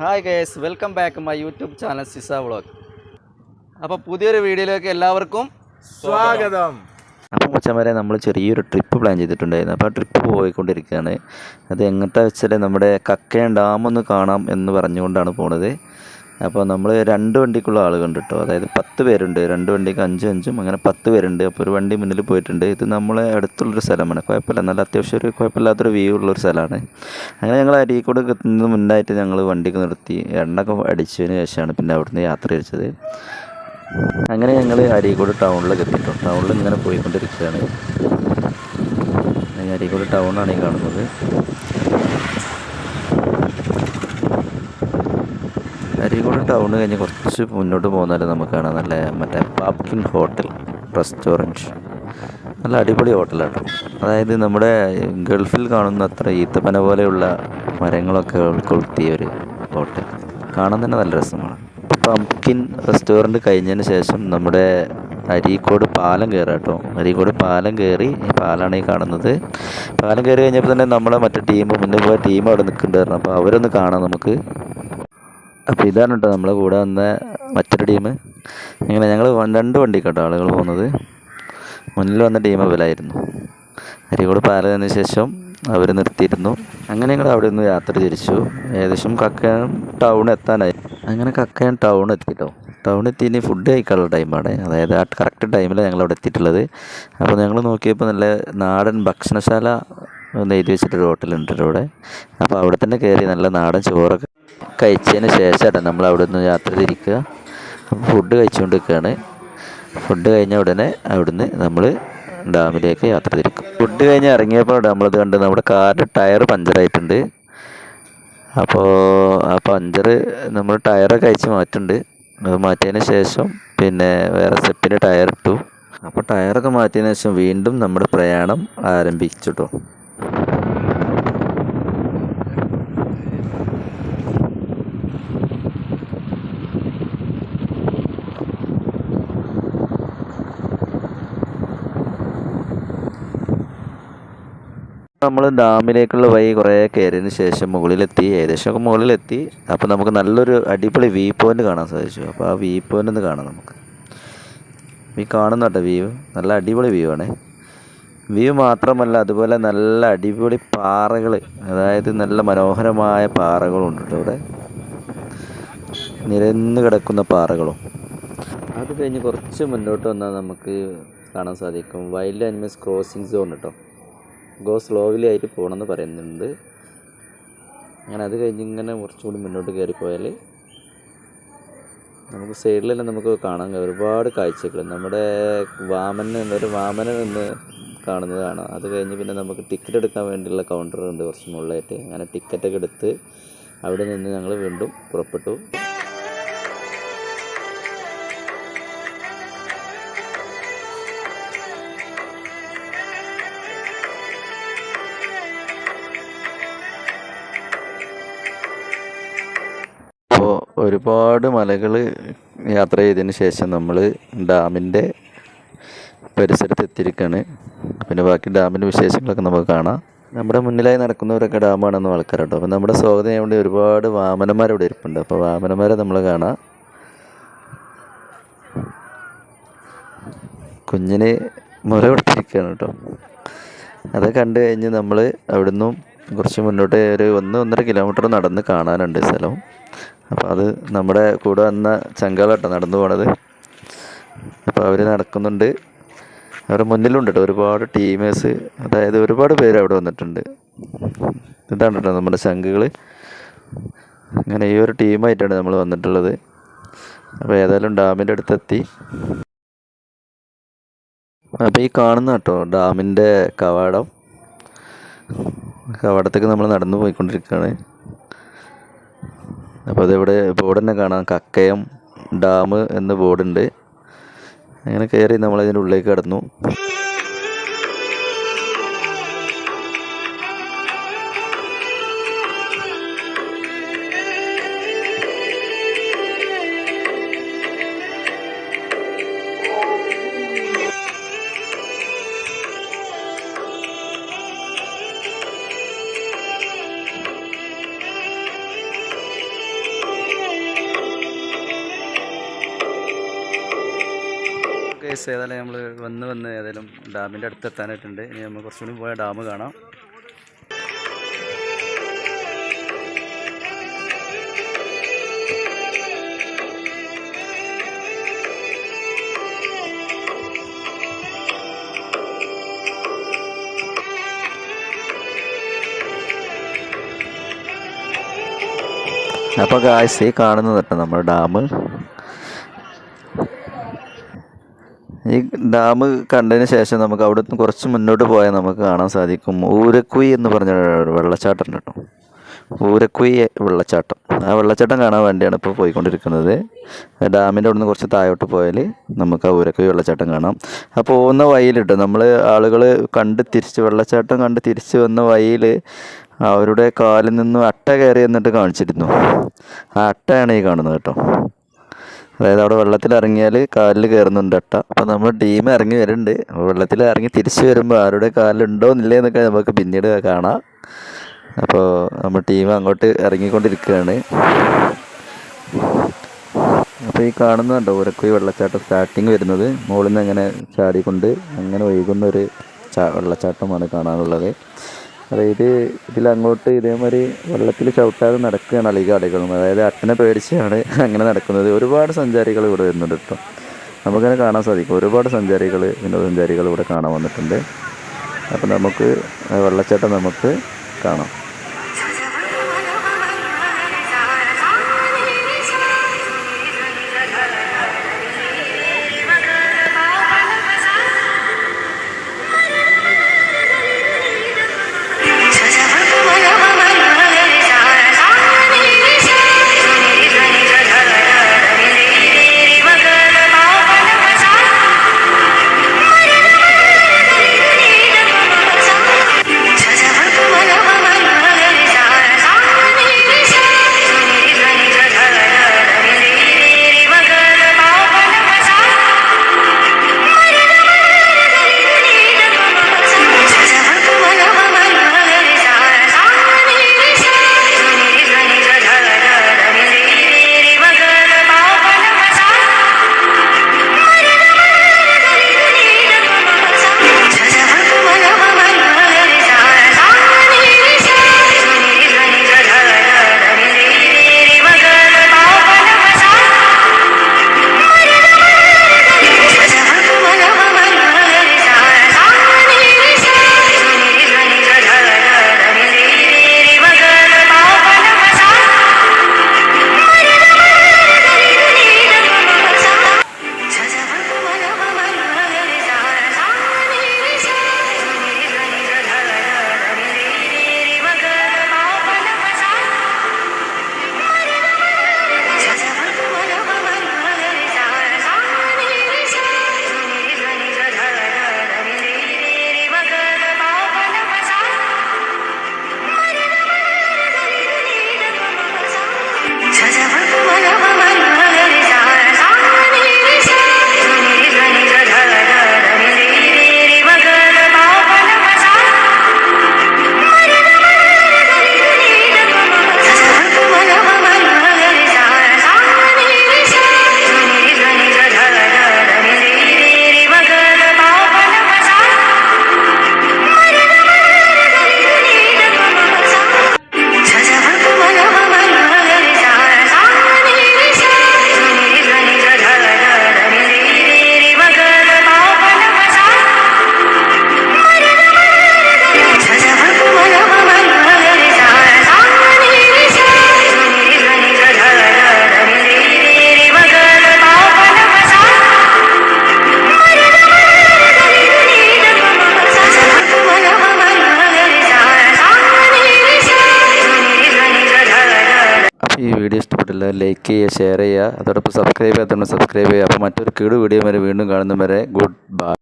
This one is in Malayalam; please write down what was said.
Hi guys welcome back my YouTube channel Sisa vlog അപ്പോൾ പുതിയൊരു വീഡിയോയിലേക്ക് എല്ലാവർക്കും സ്വാഗതം. അപ്പം കൊച്ചമാരെ നമ്മൾ ചെറിയൊരു ട്രിപ്പ് പ്ലാൻ ചെയ്തിട്ടുണ്ടായിരുന്നു. അപ്പോൾ ആ ട്രിപ്പ് പോയിക്കൊണ്ടിരിക്കുകയാണ്. അത് എങ്ങോട്ടാ വെച്ചാൽ നമ്മുടെ കക്കയം ഡാം ഒന്ന് കാണാം എന്ന് പറഞ്ഞുകൊണ്ടാണ് പോണത്. അപ്പോൾ നമ്മൾ രണ്ട് വണ്ടിക്കുള്ള ആളുകളുണ്ട് കേട്ടോ അതായത് പത്ത് പേരുണ്ട്. രണ്ട് വണ്ടിക്ക് അഞ്ചും അഞ്ചും അങ്ങനെ പത്ത് പേരുണ്ട്. അപ്പോൾ ഒരു വണ്ടി മുന്നിൽ പോയിട്ടുണ്ട്. ഇത് നമ്മളെ അടുത്തുള്ളൊരു സ്ഥലമാണ്. കുഴപ്പമില്ല. നല്ല അത്യാവശ്യം ഒരു കുഴപ്പമില്ലാത്തൊരു വ്യൂ ഉള്ളൊരു സ്ഥലമാണ്. അങ്ങനെ ഞങ്ങൾ അരീക്കോട് എത്തുന്നതിന് മുന്നായിട്ട് ഞങ്ങൾ വണ്ടിക്ക് നിർത്തി. എണ്ണൊക്കെ അടിച്ചതിന് ശേഷമാണ് പിന്നെ അവിടുന്ന് യാത്ര തിരിച്ചത് അങ്ങനെ ഞങ്ങൾ അരീക്കോട് ടൗണിലേക്ക് എത്തിട്ടോ ടൗണിൽ ഇങ്ങനെ പോയിക്കൊണ്ടിരിക്കുകയാണ്. അരീക്കോട് ടൗണാണ് ഈ കാണുന്നത്. അരീക്കോട് ടൗൺ കഴിഞ്ഞ് കുറച്ച് മുന്നോട്ട് പോകുന്നാൽ നമുക്ക് കാണാം. നല്ല മറ്റേ പാപ്കിൻ ഹോട്ടൽ റെസ്റ്റോറന്റ് നല്ല അടിപൊളി ഹോട്ടലാണ് അതായത് നമ്മുടെ ഗൾഫിൽ കാണുന്ന അത്ര ഈത്തപ്പന പോലെയുള്ള മരങ്ങളൊക്കെ ഉൾക്കൊളുത്തിയ ഒരു ഹോട്ടൽ കാണാൻ തന്നെ നല്ല രസമാണ്. പംകിൻ റെസ്റ്റോറന്റ് കഴിഞ്ഞതിന് ശേഷം നമ്മുടെ അരീക്കോട് പാലം കയറുക കേട്ടോ. അരീക്കോട് പാലം കയറി പാലാണ് ഈ കാണുന്നത്. പാലം കയറി കഴിഞ്ഞപ്പോൾ തന്നെ നമ്മളെ മറ്റേ ടീം മുന്നേ പോയ ടീം അവിടെ നിൽക്കുന്നുണ്ടായിരുന്നു. അപ്പോൾ അവരൊന്ന് കാണാം നമുക്ക്. അപ്പോൾ ഇതാണ് കേട്ടോ നമ്മളെ കൂടെ വന്ന മറ്റൊരു ടീം. ഇങ്ങനെ ഞങ്ങൾ രണ്ട് വണ്ടി കേട്ടോ ആളുകൾ പോകുന്നത്. മുന്നിൽ വന്ന ടീം അവരായിരുന്നു. അരികോട് പാലതിന് ശേഷം അവർ നിർത്തിയിരുന്നു. അങ്ങനെ ഞങ്ങൾ അവിടെ നിന്ന് യാത്ര തിരിച്ചു. ഏകദേശം കക്കയം ടൗൺ എത്താനായി. അങ്ങനെ കക്കയം ടൗൺ എത്തിട്ടോ. ടൗൺ എത്തി ഇനി ഫുഡ് കഴിക്കാനുള്ള ടൈമാണ് അതായത് ആ കറക്റ്റ് ടൈമിലാണ് ഞങ്ങൾ അവിടെ എത്തിയിട്ടുള്ളത്. അപ്പോൾ ഞങ്ങൾ നോക്കിയപ്പോൾ നല്ല നാടൻ ഭക്ഷണശാല എന്ന് എഴുതി വെച്ചിട്ടൊരു ഹോട്ടലുണ്ട് ഇവിടെ. അപ്പോൾ അവിടെ തന്നെ കയറി നല്ല നാടൻ ചോറൊക്കെ കഴിച്ചതിന് ശേഷമാണ് നമ്മൾ അവിടെ നിന്ന് യാത്ര തിരിക്കുക. ഫുഡ് കഴിച്ചുകൊണ്ട് നിൽക്കുകയാണ് ഫുഡ് കഴിഞ്ഞ ഉടനെ അവിടുന്ന് നമ്മൾ ഡാമിലേക്ക് യാത്ര തിരിക്കും. ഫുഡ് കഴിഞ്ഞ് ഇറങ്ങിയപ്പോൾ നമ്മളത് കണ്ട് നമ്മുടെ കാറിന്റെ ടയർ പഞ്ചറായിട്ടുണ്ട്. അപ്പോൾ ആ പഞ്ചർ നമ്മൾ ടയറൊക്കെ അയച്ച് മാറ്റുന്നുണ്ട് അത് മാറ്റിയതിന് ശേഷം പിന്നെ വേറെ സ്റ്റെപ്പിന് ടയർ ഇട്ടു അപ്പോൾ ടയറൊക്കെ മാറ്റിയതിന് ശേഷം വീണ്ടും നമ്മുടെ പ്രയാണം ആരംഭിച്ചു കേട്ടോ നമ്മൾ ഡാമിലേക്കുള്ള വഴി കുറേ കയറിയതിന് ശേഷം മുകളിലെത്തി ഏകദേശം മുകളിലെത്തി. അപ്പോൾ നമുക്ക് നല്ലൊരു അടിപൊളി വ്യൂ പോയിന്റ് കാണാൻ സാധിച്ചു. അപ്പോൾ ആ വ്യൂ പോയിന്റ് ഒന്ന് കാണാം നമുക്ക്. ഈ കാണുന്ന കേട്ടോ വ്യൂ. നല്ല അടിപൊളി വ്യൂ ആണ്. വ്യൂ മാത്രമല്ല അതുപോലെ നല്ല അടിപൊളി പാറകൾ അതായത് നല്ല മനോഹരമായ പാറകളുണ്ട് ഇവിടെ നിരന്ന് കിടക്കുന്ന പാറകളും. അത് കഴിഞ്ഞ് കുറച്ച് മുന്നോട്ട് വന്നാൽ നമുക്ക് കാണാൻ സാധിക്കും. വൈൽഡ് ആനിമൽസ് ക്രോസിംഗ് സോൺ കേട്ടോ. ഗോ സ്ലോവിലി ആയിട്ട് പോകണമെന്ന് പറയുന്നുണ്ട്. അങ്ങനെ അത് കഴിഞ്ഞ് ഇങ്ങനെ കുറച്ചുകൂടി മുന്നോട്ട് കയറിപ്പോയാൽ നമുക്ക് സൈഡിലെല്ലാം നമുക്ക് കാണാൻ ഒരുപാട് കാഴ്ചകൾ നമ്മുടെ വാമന് ഒരു വാമനൻ എന്ന് കാണുന്നതാണ് അത് കഴിഞ്ഞ് പിന്നെ നമുക്ക് ടിക്കറ്റ് എടുക്കാൻ വേണ്ടിയുള്ള കൗണ്ടർ ഉണ്ട് കുറച്ച് മുകളിലായിട്ട്. അങ്ങനെ ടിക്കറ്റൊക്കെ എടുത്ത് അവിടെ നിന്ന് ഞങ്ങൾ വീണ്ടും പുറപ്പെട്ടു. ഒരുപാട് മലകൾ യാത്ര ചെയ്തതിന് ശേഷം നമ്മൾ ഡാമിന്റെ പരിസരത്ത് എത്തിയിരിക്കുകയാണ് പിന്നെ ബാക്കി ഡാമിന്റെ വിശേഷങ്ങളൊക്കെ നമുക്ക് കാണാം. നമ്മുടെ മുന്നിലായി നടക്കുന്നവരൊക്കെ ഡാമാണെന്ന് ആൾക്കാരുണ്ട്. അപ്പോൾ നമ്മുടെ സ്വാഗതം ചെയ്യാൻ വേണ്ടി ഒരുപാട് വാമനന്മാർ ഇവിടെ ഇരിപ്പുണ്ട്. അപ്പോൾ വാമനന്മാരെ നമ്മൾ കാണാം. കുഞ്ഞിന് മുല കൊടുത്തിരിക്കുകയാണ് കേട്ടോ. അത് കണ്ടു കഴിഞ്ഞ് നമ്മൾ അവിടുന്ന് കുറച്ച് മുന്നോട്ട് ഒരു ഒന്ന് ഒന്നര കിലോമീറ്റർ നടന്ന് കാണാനുണ്ട് സ്ഥലം. അപ്പോൾ അത് നമ്മുടെ കൂടെ വന്ന ചങ്കാളട്ടോ നടന്നു പോണത്. അപ്പോൾ അവർ നടക്കുന്നുണ്ട്. അവരുടെ മുന്നിലുണ്ട് കേട്ടോ ഒരുപാട് ടീമേഴ്സ്. അതായത് ഒരുപാട് പേര് അവിടെ വന്നിട്ടുണ്ട്. ഇതാണ് കേട്ടോ നമ്മുടെ ശംഖുകൾ അങ്ങനെ ഈ ഒരു ടീമായിട്ടാണ് നമ്മൾ വന്നിട്ടുള്ളത്. അപ്പോൾ ഏതായാലും ഡാമിന്റെ അടുത്തെത്തി. അപ്പോൾ ഈ കാണുന്ന കേട്ടോ ഡാമിന്റെ കവാടം. കവാടത്തേക്ക് നമ്മൾ നടന്നു പോയിക്കൊണ്ടിരിക്കുകയാണ് അപ്പോൾ അതിവിടെ ബോർഡ് തന്നെ കാണാം. കക്കയം ഡാം എന്ന ബോർഡുണ്ട്. അങ്ങനെ കയറി നമ്മളതിന്റെ ഉള്ളിലേക്ക് കടന്നു. കേസ് ഏതായാലും നമ്മൾ വന്ന് വന്ന് ഏതായാലും ഡാമിന്റെ അടുത്ത് എത്താനായിട്ടുണ്ട്. ഇനി നമ്മൾ കുറച്ചുകൂടി പോയാൽ ഡാം കാണാം. അപ്പോൾ ഗായ്സ് ഈ കാണുന്നത് നമ്മുടെ ഡാം. ഈ ഡാം കണ്ടതിന് ശേഷം നമുക്ക് അവിടെ നിന്ന് കുറച്ച് മുന്നോട്ട് പോയാൽ നമുക്ക് കാണാൻ സാധിക്കും. ഊരക്കുയി എന്ന് പറഞ്ഞ ഒരു വെള്ളച്ചാട്ടം കേട്ടോ ഊരക്കുയി വെള്ളച്ചാട്ടം. ആ വെള്ളച്ചാട്ടം കാണാൻ വേണ്ടിയാണ് ഇപ്പോൾ പോയിക്കൊണ്ടിരിക്കുന്നത്. ഡാമിന്റെ അവിടെ നിന്ന് കുറച്ച് താഴോട്ട് പോയാൽ നമുക്ക് ആ ഊരക്കുയി വെള്ളച്ചാട്ടം കാണാം. ആ പോകുന്ന വഴിയിലിട്ട് നമ്മൾ ആളുകൾ കണ്ട് തിരിച്ച് വെള്ളച്ചാട്ടം കണ്ട് തിരിച്ച് വന്ന വഴിയിൽ അവരുടെ കാലിൽ നിന്നും അട്ട കയറി എന്നിട്ട് കാണിച്ചിരുന്നു. ആ അട്ടയാണ് ഈ കാണുന്നത് കേട്ടോ. അതായത് അവിടെ വെള്ളത്തിൽ ഇറങ്ങിയാൽ കാലിൽ കയറുന്നുണ്ട് അട്ട അപ്പോൾ നമ്മൾ ടീം ഇറങ്ങി വരുന്നുണ്ട്. വെള്ളത്തിൽ ഇറങ്ങി തിരിച്ചു വരുമ്പോൾ ആരുടെ കാലിലുണ്ടോ എന്നില്ലേ എന്നൊക്കെ നമുക്ക് പിന്നീട് കാണാം. അപ്പോൾ നമ്മൾ ടീം അങ്ങോട്ട് ഇറങ്ങിക്കൊണ്ടിരിക്കുകയാണ്. അപ്പോൾ ഈ കാണുന്നുണ്ടോ ഉരക്കുയി വെള്ളച്ചാട്ടം സ്റ്റാർട്ടിങ് വരുന്നത്. മുകളിൽ നിന്ന് അങ്ങനെ ചാടിക്കൊണ്ട് അങ്ങനെ ഒഴുകുന്ന ഒരു ചാ വെള്ളച്ചാട്ടമാണ് കാണാനുള്ളത്. അതായത് ഇതിലങ്ങോട്ട് ഇതേമാതിരി വെള്ളത്തിൽ ചവിട്ടാതെ നടക്കുകയാണ് അളിക ആളുകളും അതായത് അട്ടനെ പേടിച്ചാണ് അങ്ങനെ നടക്കുന്നത്. ഒരുപാട് സഞ്ചാരികൾ ഇവിടെ വരുന്നുണ്ട് കേട്ടോ. നമുക്കങ്ങനെ കാണാൻ സാധിക്കും. ഒരുപാട് സഞ്ചാരികൾ വിനോദസഞ്ചാരികൾ ഇവിടെ കാണാൻ വന്നിട്ടുണ്ട്. അപ്പോൾ നമുക്ക് വെള്ളച്ചാട്ടം നമുക്ക് കാണാം. ഈ വീഡിയോ ഇഷ്ടപ്പെട്ടില്ല ലൈക്ക് ചെയ്യുക ഷെയർ ചെയ്യുക. അതോടൊപ്പം സബ്സ്ക്രൈബ് ചെയ്യാത്ത സബ്സ്ക്രൈബ് ചെയ്യുക. അപ്പോൾ മറ്റൊരു കീട് വീഡിയോ വരെ വീണ്ടും കാണുന്ന വരെ ഗുഡ് ബൈ